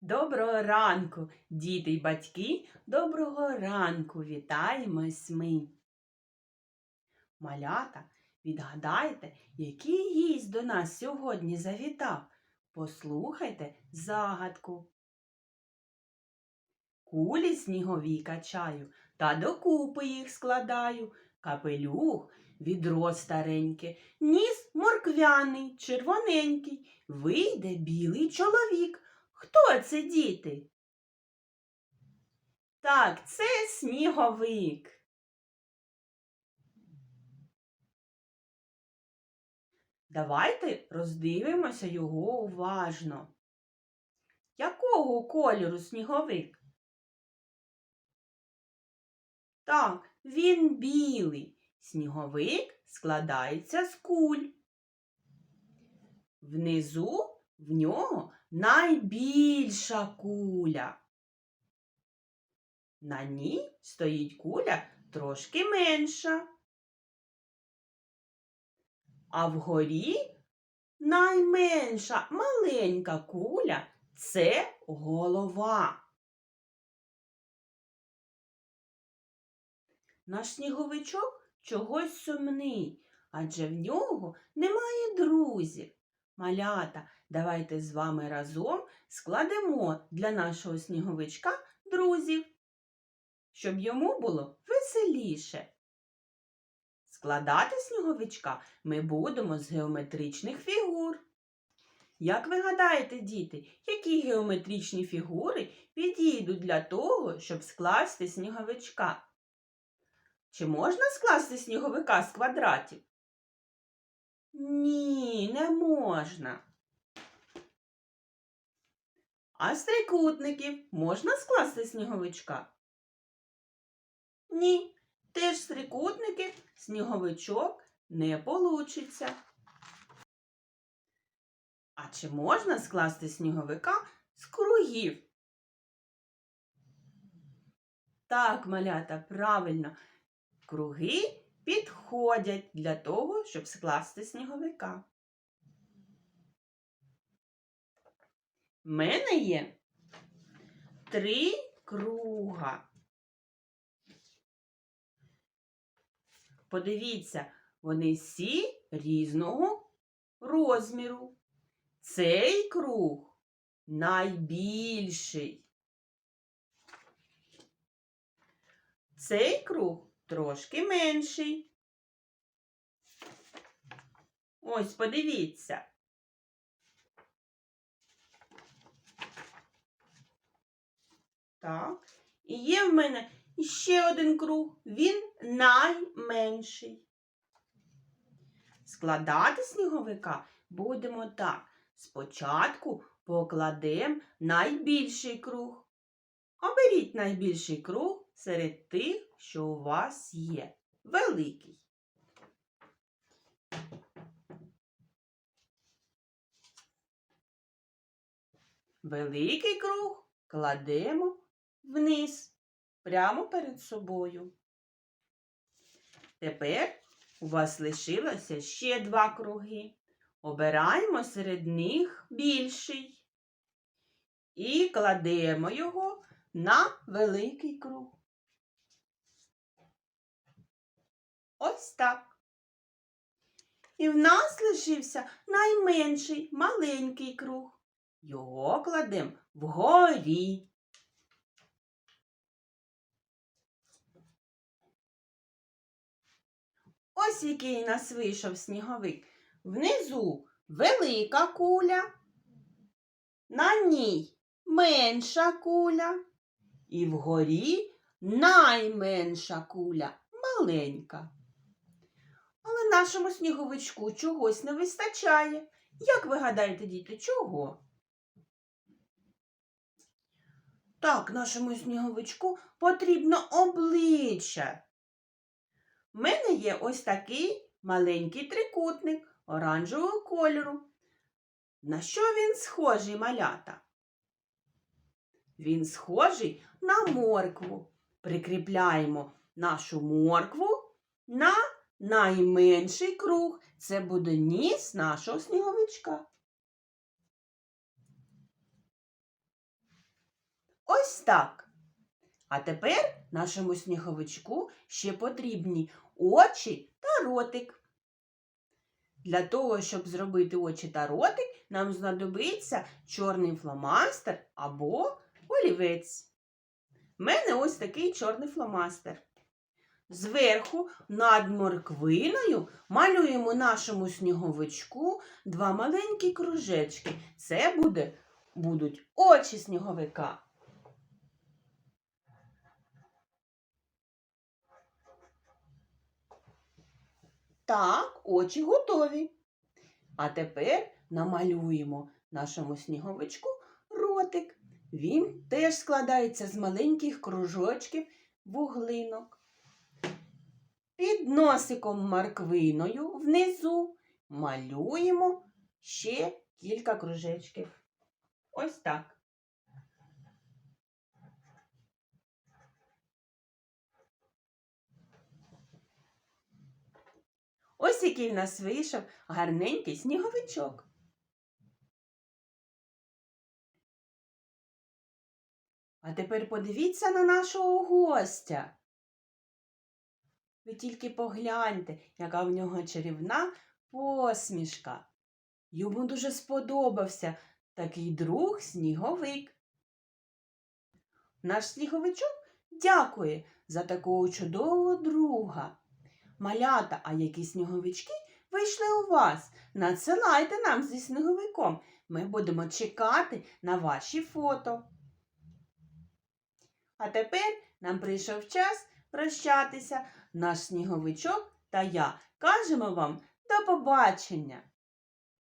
Доброго ранку, діти й батьки, доброго ранку, вітаємось ми. Малята, відгадайте, який гість до нас сьогодні завітав. Послухайте загадку. Кулі снігові качаю, та докупи їх складаю. Капелюх, відро стареньке, ніс морквяний, червоненький, вийде білий чоловік. Хто це діти? Так, це сніговик. Давайте роздивимося його уважно. Якого кольору сніговик? Так, він білий. Сніговик складається з куль. Внизу в нього найбільша куля. На ній стоїть куля трошки менша. А вгорі найменша маленька куля це голова. Наш сніговичок чогось сумний, адже в нього немає друзів. Малята, давайте з вами разом складемо для нашого сніговичка друзів, щоб йому було веселіше. Складати сніговичка ми будемо з геометричних фігур. Як ви гадаєте, діти, які геометричні фігури підійдуть для того, щоб скласти сніговичка? Чи можна скласти сніговика з квадратів? Ні, не можна. А з трикутників можна скласти сніговичка? Ні, теж з трикутників сніговичок не получиться. А чи можна скласти сніговика з кругів? Так, малята, правильно. Круги підходять для того, щоб скласти сніговика. В мене є три круга. Подивіться, вони всі різного розміру. Цей круг найбільший. Цей круг трошки менший. Ось подивіться. Так. І є в мене ще один круг. Він найменший. Складати сніговика будемо так. Спочатку покладемо найбільший круг. Оберіть найбільший круг серед тих, що у вас є. Великий. Великий круг кладемо вниз, прямо перед собою. Тепер у вас лишилося ще два круги. Обираємо серед них більший і кладемо його на великий круг. Ось так. І в нас лишився найменший маленький круг. Його кладемо вгорі. Ось який нас вийшов сніговик. Внизу велика куля, на ній менша куля, і вгорі найменша куля маленька. Але нашому сніговичку чогось не вистачає. Як ви гадаєте, діти, чого? Так, нашому сніговичку потрібно обличчя. В мене є ось такий маленький трикутник оранжевого кольору. На що він схожий малята? Він схожий на моркву. Прикріпляємо нашу моркву на найменший круг. Це буде ніс нашого сніговичка. Ось так. А тепер нашому сніговичку ще потрібні очі та ротик. Для того, щоб зробити очі та ротик, нам знадобиться чорний фломастер або олівець. У мене ось такий чорний фломастер. Зверху над морквиною малюємо нашому сніговичку два маленькі кружечки. Це буде, будуть очі сніговика. Так, очі готові. А тепер намалюємо нашому сніговичку ротик. Він теж складається з маленьких кружочків вуглинок. Під носиком морквиною внизу малюємо ще кілька кружечків. Ось так. Ось який в нас вийшов гарненький сніговичок. А тепер подивіться на нашого гостя. Ви тільки погляньте, яка в нього чарівна посмішка. Йому дуже сподобався такий друг сніговик. Наш сніговичок дякує за такого чудового друга. Малята, а які сніговички вийшли у вас? Надсилайте нам зі сніговиком. Ми будемо чекати на ваші фото. А тепер нам прийшов час прощатися. Наш сніговичок та я кажемо вам до побачення!